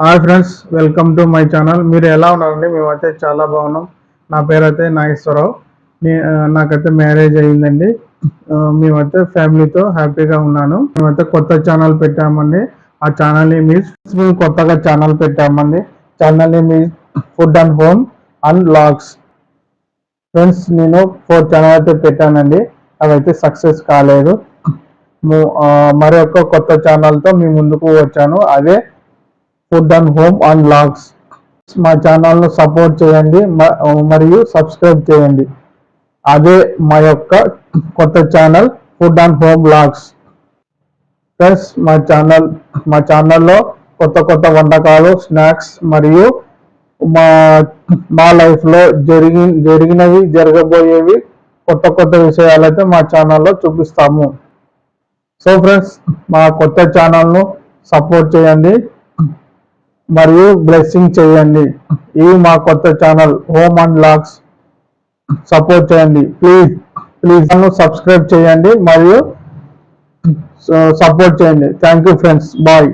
Hi friends welcome to my channel మీరు ఎలా ఉన్నారండి? మేమైతే చాలా బాగున్నాం. నా పేరు అయితే నాగేశ్వరరావు నాకైతే మ్యారేజ్ అయ్యిందండి మేమైతే ఫ్యామిలీతో హ్యాపీగా ఉన్నాను. మేమైతే కొత్త ఛానల్ పెట్టామండి. ఆ ఛానల్ నేమ్ మేము కొత్తగా ఛానల్ పెట్టామండి. Channel name food and home and logs friends నేను ఫోర్ ఛానల్ అయితే పెట్టానండి. అవైతే సక్సెస్ కాలేదు. మరొక కొత్త ఛానల్తో మీ ముందుకు వచ్చాను. అదే food and home and logs మా ఛానల్ను సపోర్ట్ చేయండి మ- మరియు సబ్స్క్రైబ్ చేయండి. అదే మా యొక్క కొత్త channel food and home vlogs plus మా ఛానల్ మా ఛానల్లో కొత్త కొత్త వంటకాలు స్నాక్స్ మరియు మా మా లైఫ్లో జరిగి జరిగినవి జరగబోయేవి కొత్త కొత్త విషయాలైతే మా ఛానల్లో చూపిస్తాము. సో ఫ్రెండ్స్ మా కొత్త ఛానల్ను సపోర్ట్ చేయండి. మరియు బ్లెస్సింగ్ చేయండి. ఇవి మా కొత్త channel home and logs support చేయండి. ప్లీజ్ ప్లీజ్ నన్ను సబ్స్క్రైబ్ చేయండి మరియు uh, సపోర్ట్ చేయండి. Thank you friends bye